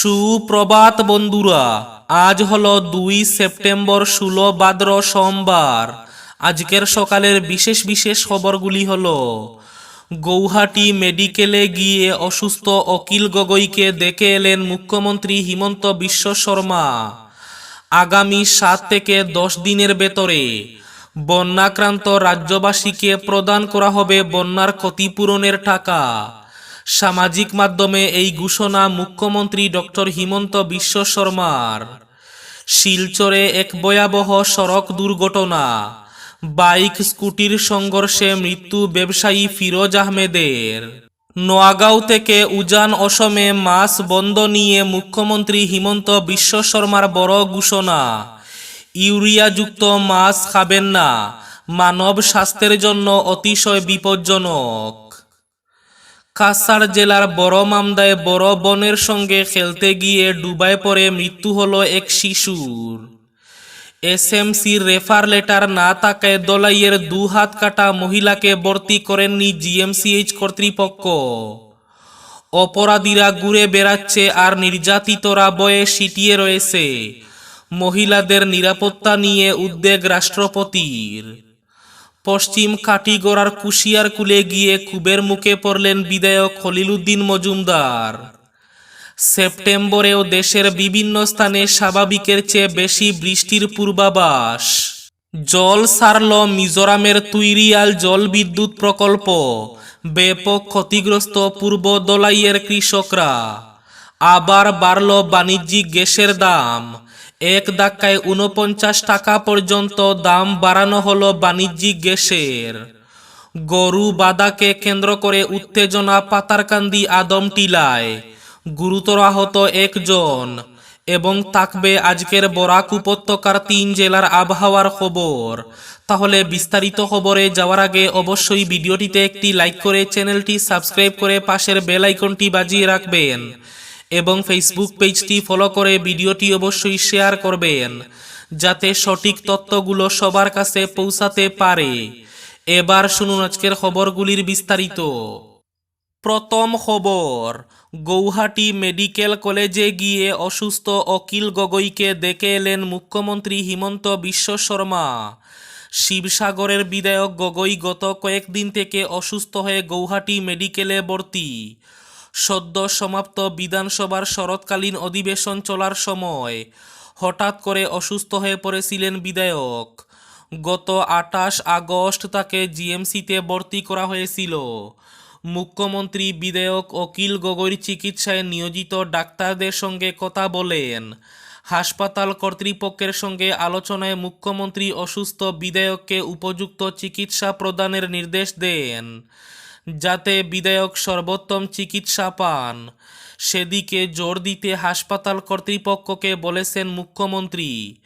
সুপ্রভাত বন্ধুরা, আজ হলো দুই সেপ্টেম্বর ষোলো ভাদ্র সোমবার। আজকের সকালের বিশেষ বিশেষ খবরগুলি হল, গৌহাটি মেডিকেলে গিয়ে অসুস্থ অকিল গগৈকে দেখে এলেন মুখ্যমন্ত্রী হিমন্ত বিশ্ব শর্মা। আগামী সাত থেকে দশ দিনের ভেতরে বন্যাক্রান্ত রাজ্যবাসীকে প্রদান করা হবে বন্যার ক্ষতিপূরণের টাকা। সামাজিক মাধ্যমে এই ঘোষণা মুখ্যমন্ত্রী ডক্টর হিমন্ত বিশ্ব শর্মার। শিলচরে এক ভয়াবহ সড়ক দুর্ঘটনা। বাইক, স্কুটির সংঘর্ষে মৃত্যু ব্যবসায়ী ফিরোজ আহমেদের। নোয়াগাঁও থেকে উজান অসমে মাস বন্ধ নিয়ে মুখ্যমন্ত্রী হিমন্ত বিশ্ব শর্মার বড় ঘোষণা। ইউরিয়াযুক্ত মাছ খাবেন না। মানব স্বাস্থ্যের জন্য অতিশয় বিপজ্জনক। কাছাড় জেলার বড় মামদায় বড় বনের সঙ্গে খেলতে গিয়ে ডুবায় পড়ে মৃত্যু হলো এক শিশুর। এসএমসির রেফার লেটার না থাকায় দলাইয়ের দু হাত কাটা মহিলাকে ভর্তি করেননি জিএমসিএইচ কর্তৃপক্ষ। অপরাধীরা ঘুরে বেড়াচ্ছে আর নির্যাতিতরা বয়ে সিটিয়ে রয়েছে। মহিলাদের নিরাপত্তা নিয়ে উদ্বেগ রাষ্ট্রপতির। পশ্চিম কাটিগড়ার কুশিয়ার কুলে গিয়ে কুবের মুখে পড়লেন বিধায়ক খলিলুদ্দিন মজুমদার। সেপ্টেম্বরেও দেশের বিভিন্ন স্থানে স্বাভাবিকের চেয়ে বেশি বৃষ্টির পূর্বাভাস। জল সারল মিজোরামের তুইরিয়াল জল বিদ্যুৎ প্রকল্প, ব্যাপক ক্ষতিগ্রস্ত পূর্ব দলাইয়ের কৃষকরা। আবার বাড়ল বাণিজ্যিক গ্যাসের দাম এক ধাক্কায় উনপঞ্চাশ টাকা পর্যন্ত দাম বাড়ানো হলো বাণিজ্যিক গ্যাসের। গরু বাদাকে কেন্দ্র করে উত্তেজনা পাতারকান্দি আদম টিলায়। গুরুতর আহত একজন এবং থাকবে আজকের বরাক উপত্যকার তিন জেলার আবহাওয়ার খবর। তাহলে বিস্তারিত খবরে যাওয়ার আগে অবশ্যই ভিডিওটিতে একটি লাইক করে চ্যানেলটি সাবস্ক্রাইব করে পাশের বেল আইকনটি বাজিয়ে রাখবেন। এবং ফেসবুক পেজটি ফলো করে ভিডিওটি অবশ্যই শেয়ার করবেন, যাতে সঠিক তথ্যগুলো সবার কাছে পৌঁছাতে পারে। এবার শুনুন আজকের খবরগুলির বিস্তারিত। প্রথম খবর, গৌহাটি মেডিকেল কলেজে গিয়ে অসুস্থ অকিল গগৈকে দেখে এলেন মুখ্যমন্ত্রী হিমন্ত বিশ্ব শর্মা। শিবসাগরের বিধায়ক গগৈ গত কয়েকদিন থেকে অসুস্থ হয়ে গৌহাটি মেডিকেলে ভর্তি। সদ্য সমাপ্ত বিধানসভার শরৎকালীন অধিবেশন চলার সময় হঠাৎ করে অসুস্থ হয়ে পড়েছিলেন বিধায়ক। গত আটাশ আগস্ট তাকে জিএমসিতে ভর্তি করা হয়েছিল। মুখ্যমন্ত্রী বিধায়ক অকিল গগৈর চিকিৎসায় নিয়োজিত ডাক্তারদের সঙ্গে কথা বলেন। হাসপাতাল কর্তৃপক্ষের সঙ্গে আলোচনায় মুখ্যমন্ত্রী অসুস্থ বিধায়ককে উপযুক্ত চিকিৎসা প্রদানের নির্দেশ দেন। যাতে বিধায়ক সর্বোত্তম চিকিৎসা পান। সেদিকে জোর দিতে হাসপাতাল কর্তৃপক্ষকে বলেছেন মুখ্যমন্ত্রী।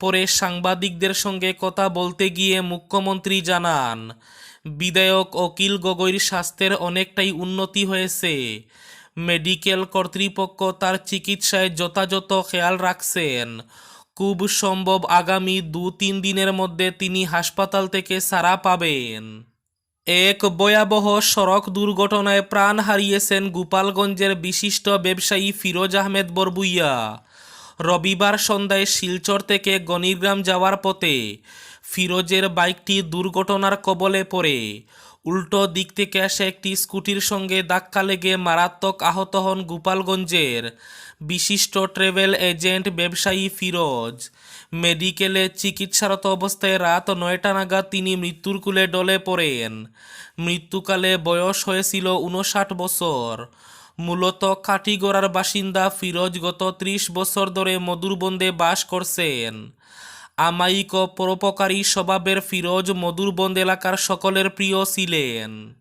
পরে সাংবাদিকদের সঙ্গে কথা বলতে গিয়ে মুখ্যমন্ত্রী জানান, বিধায়ক অকিল গগৈর স্বাস্থ্যের অনেকটাই উন্নতি হয়েছে। মেডিকেল কর্তৃপক্ষ তার চিকিৎসায় যথাযথ খেয়াল রাখছেন। খুব সম্ভব আগামী দু তিন দিনের মধ্যে তিনি হাসপাতাল থেকে সারা পাবেন। এক ভয়াবহ সড়ক দুর্ঘটনায় প্রাণ হারিয়েছেন গোপালগঞ্জের বিশিষ্ট ব্যবসায়ী ফিরোজ আহমেদ বরবুইয়া। রবিবার সন্ধ্যায় শিলচর থেকে গণিগ্রাম যাওয়ার পথে ফিরোজের বাইকটি দুর্ঘটনার কবলে পড়ে। উল্টো দিক থেকে আসা একটি স্কুটির সঙ্গে ধাক্কা লেগে মারাত্মক আহত হন গোপালগঞ্জের বিশিষ্ট ট্রাভেল এজেন্ট ব্যবসায়ী ফিরোজ। মেডিকেলে চিকিৎসারত অবস্থায় রাত নয়টা নাগাদ তিনি মৃত্যুর কুলে ডলে পড়েন। মৃত্যুকালে বয়স হয়েছিল উনষাট বছর। মূলত কাটিগড়ার বাসিন্দা ফিরোজ গত ত্রিশ বছর ধরে মধুরবন্দে বাস করছেন। আমায়িক পরোপকারী স্বভাবের ফিরোজ মধুরবন্দ এলাকার সকলের প্রিয় ছিলেন।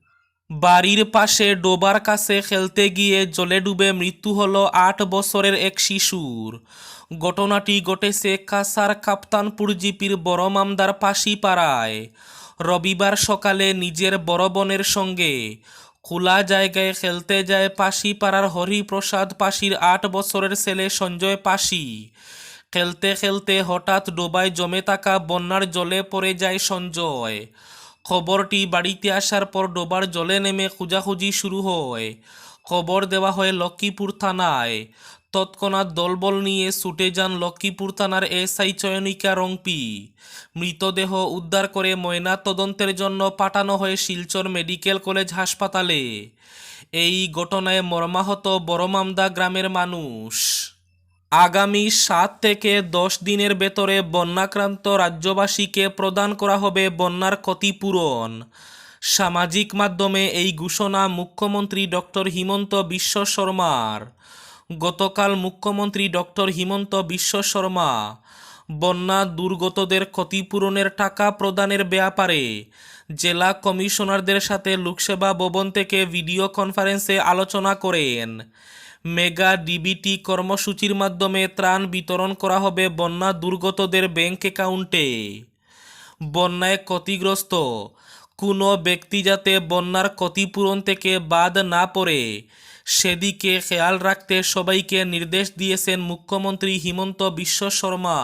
বাড়ির পাশে ডোবার কাছে খেলতে গিয়ে জলে ডুবে মৃত্যু হলো আট বছরের এক শিশুর। ঘটনাটি ঘটেছে কাসার কাপ্তানপুর জিপির বড় মামদার পাশি পাড়ায় রবিবার সকালে নিজের বড় বোনের সঙ্গে খোলা জায়গায় খেলতে যায় পাশি পাড়ার হরিপ্রসাদ পাশির আট বছরের ছেলে সঞ্জয় পাশি। খেলতে খেলতে হঠাৎ ডোবায় জমে থাকা বন্যার জলে পড়ে যায় সঞ্জয়। খবরটি বাড়িতে আসার পর ডোবার জলে নেমে খোঁজাখুঁজি শুরু হয়। খবর দেওয়া হয় লক্ষ্মীপুর থানায়। তৎক্ষণাৎ দলবল নিয়ে ছুটে যান লক্ষ্মীপুর থানার এসআই চয়নিকা রংপি। মৃতদেহ উদ্ধার করে ময়না তদন্তের জন্য পাঠানো হয় শিলচর মেডিকেল কলেজ হাসপাতালে। এই ঘটনায় মর্মাহত বড়মামদা গ্রামের মানুষ। আগামী সাত থেকে দশ দিনের ভেতরে বন্যাক্রান্ত রাজ্যবাসীকে প্রদান করা হবে বন্যার ক্ষতিপূরণ। সামাজিক মাধ্যমে এই ঘোষণা মুখ্যমন্ত্রী ডক্টর হিমন্ত বিশ্ব শর্মার। গতকাল মুখ্যমন্ত্রী ডক্টর হিমন্ত বিশ্ব শর্মা বন্যা দুর্গতদের ক্ষতিপূরণের টাকা প্রদানের ব্যাপারে জেলা কমিশনারদের সাথে লোকসেবা ভবন থেকে ভিডিও কনফারেন্সে আলোচনা করেন। মেগা ডিবিটি কর্মসূচির মাধ্যমে ত্রাণ বিতরণ করা হবে বন্যা দুর্গতদের ব্যাংক অ্যাকাউন্টে। বন্যায় ক্ষতিগ্রস্ত। কোনো ব্যক্তি যাতে বন্যার ক্ষতিপূরণ থেকে বাদ না পড়ে সেদিকে খেয়াল রাখতে সবাইকে নির্দেশ দিয়েছেন মুখ্যমন্ত্রী হিমন্ত বিশ্ব শর্মা।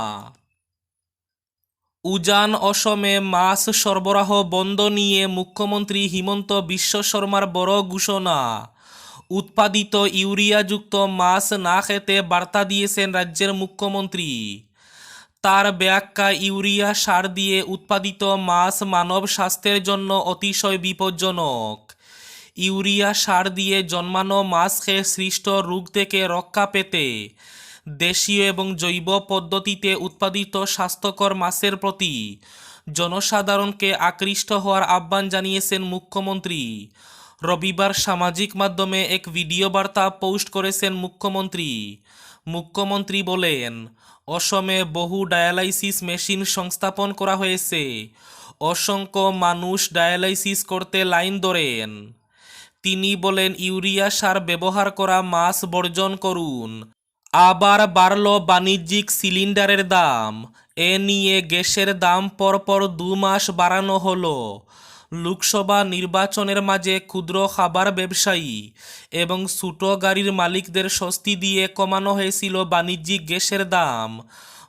উজান অসমে মাছ সরবরাহ বন্ধ নিয়ে মুখ্যমন্ত্রী হিমন্ত বিশ্ব শর্মার বড় ঘোষণা। উৎপাদিত ইউরিয়াযুক্ত মাছ না খেতে বার্তা দিয়েছেন রাজ্যের মুখ্যমন্ত্রী। তার ব্যাখ্যা, ইউরিয়া সার দিয়ে উৎপাদিত মাছ মানব স্বাস্থ্যের জন্য অতিশয় বিপজ্জনক। ইউরিয়া সার দিয়ে জন্মানো মাছ খেয়ে সৃষ্ট রোগ থেকে রক্ষা পেতে। দেশীয় এবং জৈব পদ্ধতিতে উৎপাদিত স্বাস্থ্যকর মাছের প্রতি জনসাধারণকে আকৃষ্ট হওয়ার আহ্বান জানিয়েছেন মুখ্যমন্ত্রী। রবিবার সামাজিক মাধ্যমে এক ভিডিও বার্তা পোস্ট করেছেন মুখ্যমন্ত্রী। মুখ্যমন্ত্রী বলেন, অসমে বহু ডায়ালাইসিস মেশিন সংস্থাপন করা হয়েছে। অসংখ্য মানুষ ডায়ালাইসিস করতে লাইন ধরেন। তিনি বলেন, ইউরিয়া সার ব্যবহার করা মাছ বর্জন করুন। আবার বাড়ল বাণিজ্যিক সিলিন্ডারের দাম। এ নিয়ে গ্যাসের দাম পরপর দু মাস বাড়ানো হলো। লোকসভা নির্বাচনের মাঝে ক্ষুদ্র খাবার ব্যবসায়ী এবং ছোটো গাড়ির মালিকদের স্বস্তি দিয়ে কমানো হয়েছিল বাণিজ্যিক গ্যাসের দাম।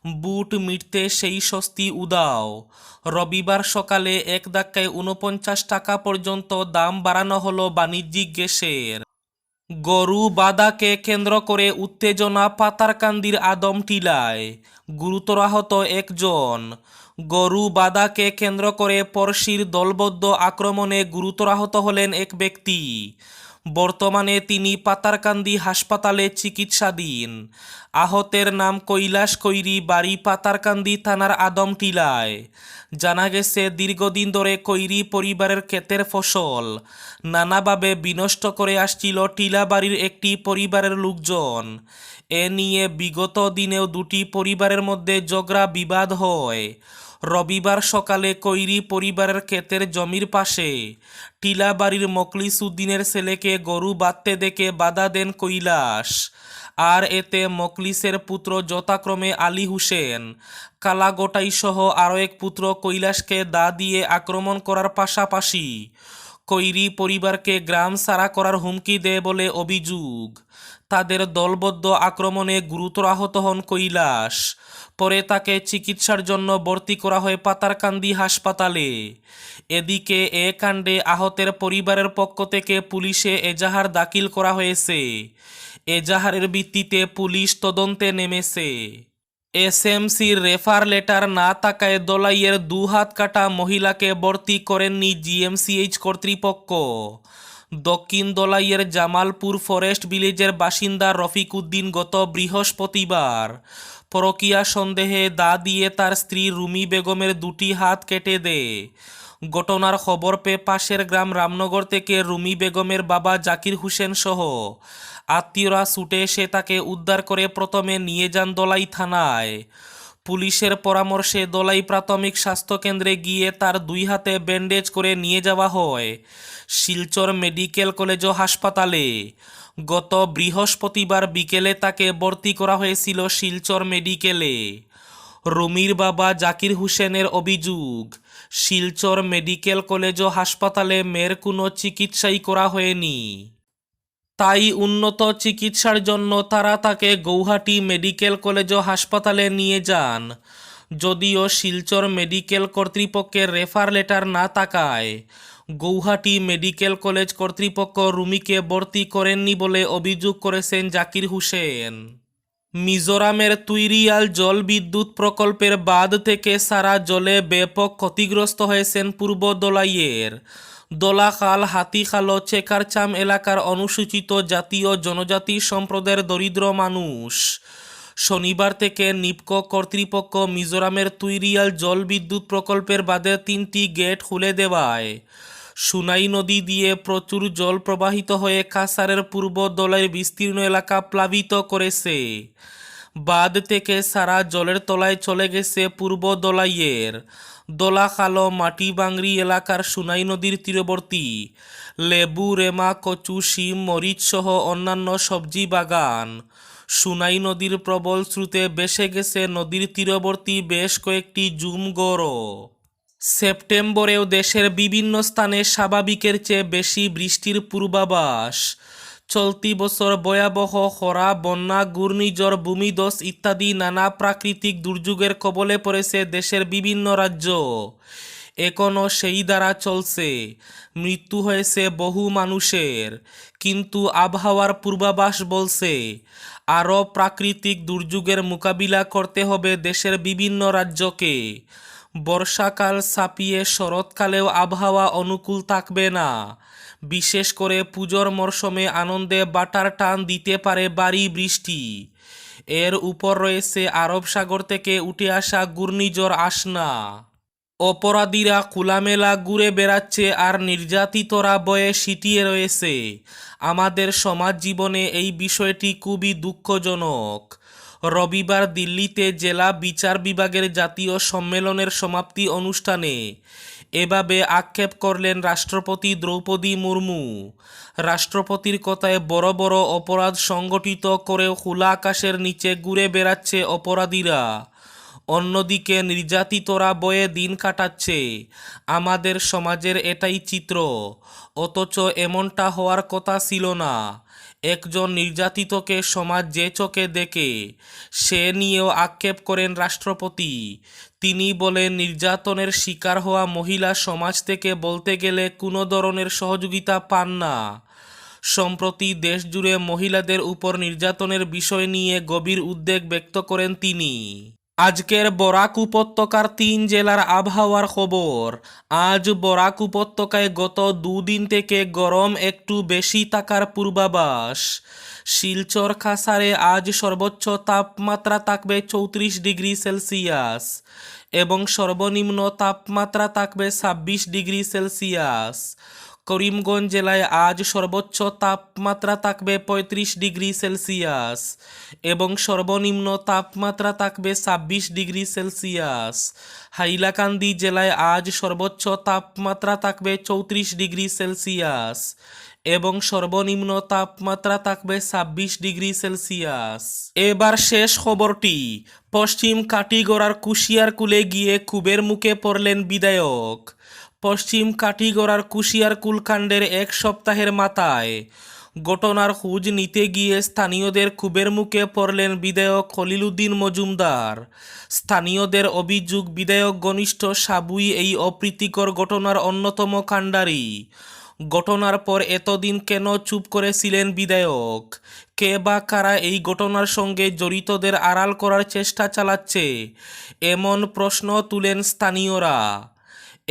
বুট মিটতে সেই স্বস্তি উদাও। রবিবার সকালে এক ধাক্কায় উনপঞ্চাশ টাকা পর্যন্ত দাম বাড়ানো হলো বাণিজ্যিক গ্যাসের। গরু বাদাকে কেন্দ্র করে উত্তেজনা পাতারকান্দির আদম টিলায়। গুরুতর আহত একজন। গরু বাদাকে কেন্দ্র করে পরশির দলবদ্ধ আক্রমণে গুরুতর আহত হলেন এক ব্যক্তি। বর্তমানে তিনি পাতারকান্দি হাসপাতালে চিকিৎসাধীন। আহতের নাম কৈলাস কৈরি, বাড়ি পাতারকান্দি থানার আদম টিলায় জানা গেছে, দীর্ঘদিন ধরে কৈরি পরিবারের ক্ষেতের ফসল। নানাভাবে বিনষ্ট করে আসছিল টিলা বাড়ির একটি পরিবারের লোকজন। এ নিয়ে বিগত দিনেও দুটি পরিবারের মধ্যে ঝগড়া বিবাদ হয়। রবিবার সকালে কৈরি পরিবারের ক্ষেতের জমির পাশে টিলা বাড়ির মকলিস উদ্দিনের ছেলেকে গরু বাঁধতে দেখে বাধা দেন কৈলাস। আর এতে মকলিসের পুত্র যথাক্রমে আলী হুসেন কালাগোটাই সহ আরও এক পুত্র কৈলাসকে দা দিয়ে আক্রমণ করার পাশাপাশি কৈরি পরিবারকে গ্রাম সারা করার হুমকি দেয় বলে অভিযোগ। তাদের দলবদ্ধ আক্রমণে গুরুতর আহত হন কৈলাস। পরে তাকে চিকিৎসার জন্য ভর্তি করা হয় পাতারকান্দি হাসপাতালে। এদিকে এ কাণ্ডে আহতের পরিবারের পক্ষ থেকে পুলিশে এজাহার দাখিল করা হয়েছে। এজাহারের ভিত্তিতে পুলিশ তদন্তে নেমেছে। এসএমসির রেফার লেটার না থাকায় দলাইয়ের দু হাত কাটা মহিলাকে ভর্তি করেননি জিএমসিএইচ কর্তৃপক্ষ। দক্ষিণ দলাইয়ের জামালপুর ফরেস্ট ভিলেজের বাসিন্দা রফিক উদ্দিন গত বৃহস্পতিবার পরকিয়া সন্দেহে দা দিয়ে তার স্ত্রী রুমি বেগমের দুটি হাত কেটে দেয় ঘটনার খবর পেয়ে পাশের গ্রাম রামনগর থেকে রুমি বেগমের বাবা জাকির হোসেন সহ আত্মীয়রা ছুটে এসে তাকে উদ্ধার করে প্রথমে নিয়ে যান দলাই থানায়। পুলিশের পরামর্শে দলাই প্রাথমিক স্বাস্থ্যকেন্দ্রে গিয়ে তার দুই হাতে ব্যান্ডেজ করে নিয়ে যাওয়া হয়। শিলচর মেডিকেল কলেজ ও হাসপাতালে। গত বৃহস্পতিবার বিকেলে তাকে ভর্তি করা হয়েছিল শিলচর মেডিকেলে। রুমির বাবা জাকির হোসেনের অভিযোগ, শিলচর মেডিকেল কলেজ ও হাসপাতালে মেয়ের কোনো চিকিৎসাই করা হয়নি। তাই উন্নত চিকিৎসার জন্য তারা তাকে গৌহাটি মেডিকেল কলেজ ও হাসপাতালে নিয়ে যান। যদিও শিলচর মেডিকেল কর্তৃপক্ষের রেফার লেটার না থাকায় গৌহাটি মেডিকেল কলেজ কর্তৃপক্ষ রুমিকে ভর্তি করেননি বলে অভিযোগ করেছেন জাকির হুসেন। মিজোরামের তুইরিয়াল জল বিদ্যুৎ প্রকল্পের বাঁধ থেকে সারা জলে ব্যাপক ক্ষতিগ্রস্ত হয়েছেন পূর্ব দোলাইয়ের। দোলাখাল, হাতিখাল ও চেকারচাম এলাকার অনুসূচিত জাতীয় জনজাতি সম্প্রদায়ের দরিদ্র মানুষ। শনিবার থেকে নিপকো কর্তৃপক্ষ মিজোরামের তুইরিয়াল জল বিদ্যুৎ প্রকল্পের বাদে তিনটি গেট খুলে দেওয়ায়। সুনাই নদী দিয়ে প্রচুর জল প্রবাহিত হয়ে কাসারের পূর্ব দলের বিস্তীর্ণ এলাকা প্লাবিত করেছে। বাঁধ থেকে সারা জলের তলায় চলে গেছে পূর্ব দলাইয়ের দোলাখালো মাটিবাংরি এলাকার সুনাই নদীর তীরবর্তী। লেবু, রেমা, কচু, শিম, মরিচ সহ অন্যান্য সবজি বাগান। সুনাই নদীর প্রবল স্রোতে বেসে গেছে নদীর তীরবর্তী বেশ কয়েকটি জুমগড় সেপ্টেম্বরেও দেশের বিভিন্ন স্থানে স্বাভাবিকের চেয়ে বেশি বৃষ্টির পূর্বাভাস। চলতি বছর ভয়াবহ খরা, বন্যা, ঘূর্ণিঝড়, ভূমিধস ইত্যাদি নানা প্রাকৃতিক দুর্যোগের কবলে পড়েছে দেশের বিভিন্ন রাজ্য। এখনও সেই দ্বারা চলছে। মৃত্যু হয়েছে বহু মানুষের। কিন্তু আবহাওয়ার পূর্বাভাস বলছে, আরও প্রাকৃতিক দুর্যোগের মোকাবিলা করতে হবে দেশের বিভিন্ন রাজ্যকে। বর্ষাকাল ছাপিয়ে শরৎকালেও আবহাওয়া অনুকূল থাকবে না। বিশেষ করে পুজোর মরশুমে আনন্দে বাটার টান দিতে পারে বাড়ি বৃষ্টি। এর উপর রয়েছে আরব সাগর থেকে উঠে আসা ঘূর্ণিঝড় আসনা অপরাধীরা খোলামেলা ঘুরে বেড়াচ্ছে আর নির্যাতিতরা বয়ে সিটিয়ে রয়েছে। আমাদের সমাজ জীবনে এই বিষয়টি খুবই দুঃখজনক। রবিবার দিল্লিতে জেলা বিচার বিভাগের জাতীয় সম্মেলনের সমাপ্তি অনুষ্ঠানে। এভাবে আক্ষেপ করলেন রাষ্ট্রপতি দ্রৌপদী মুর্মু। রাষ্ট্রপতির কথায় বড় বড় অপরাধ সংগঠিত করে খোলা আকাশের নিচে ঘুরে বেড়াচ্ছে অপরাধীরা। অন্যদিকে নির্যাতিতরা বয়ে দিন কাটাচ্ছে। আমাদের সমাজের এটাই চিত্র। অথচ এমনটা হওয়ার কথা ছিল না। একজন নির্যাতিতকে সমাজ যে চোখে দেখে, সে নিয়েও আক্ষেপ করেন রাষ্ট্রপতি। তিনি বলেন, নির্যাতনের শিকার হওয়া মহিলা সমাজ থেকে বলতে গেলে কোনো ধরনের সহযোগিতা পান না। সম্প্রতি দেশজুড়ে মহিলাদের উপর নির্যাতনের বিষয় নিয়ে গভীর উদ্বেগ ব্যক্ত করেন তিনি। আজকের বরাক উপত্যকার তিন জেলার আবহাওয়ার খবর। আজ বরাক উপত্যকায় গত দুদিন থেকে গরম একটু বেশি থাকার পূর্বাভাস। শিলচর, খাসারে আজ সর্বোচ্চ তাপমাত্রা থাকবে চৌত্রিশ ডিগ্রি সেলসিয়াস এবং সর্বনিম্ন তাপমাত্রা থাকবে ছাব্বিশ ডিগ্রি সেলসিয়াস। করিমগঞ্জ জেলায় আজ সর্বোচ্চ তাপমাত্রা থাকবে পঁয়ত্রিশ ডিগ্রি সেলসিয়াস এবং সর্বনিম্ন তাপমাত্রা থাকবে ছাব্বিশ ডিগ্রি সেলসিয়াস। হাইলাকান্দি জেলায় আজ সর্বোচ্চ তাপমাত্রা থাকবে চৌত্রিশ ডিগ্রি সেলসিয়াস এবং সর্বনিম্ন তাপমাত্রা থাকবে ছাব্বিশ ডিগ্রি সেলসিয়াস। এবার শেষ খবরটি। পশ্চিম কাটিগড়ার কুশিয়ার কুলে গিয়ে কুবের মুখে পড়লেন বিধায়ক। পশ্চিম কাঠিগড়ার কুশিয়ার কুলকাণ্ডের এক সপ্তাহের মাথায়। ঘটনার খোঁজ নিতে গিয়ে স্থানীয়দের ক্ষোভের মুখে পড়লেন বিধায়ক খলিলুদ্দিন মজুমদার। স্থানীয়দের অভিযোগ, বিধায়ক ঘনিষ্ঠ সাবুই এই অপ্রীতিকর ঘটনার অন্যতম কাণ্ডারি। ঘটনার পর এতদিন কেন চুপ করেছিলেন বিধায়ক? কে বা কারা এই ঘটনার সঙ্গে জড়িতদের আড়াল করার চেষ্টা চালাচ্ছে? এমন প্রশ্ন তুলেন স্থানীয়রা।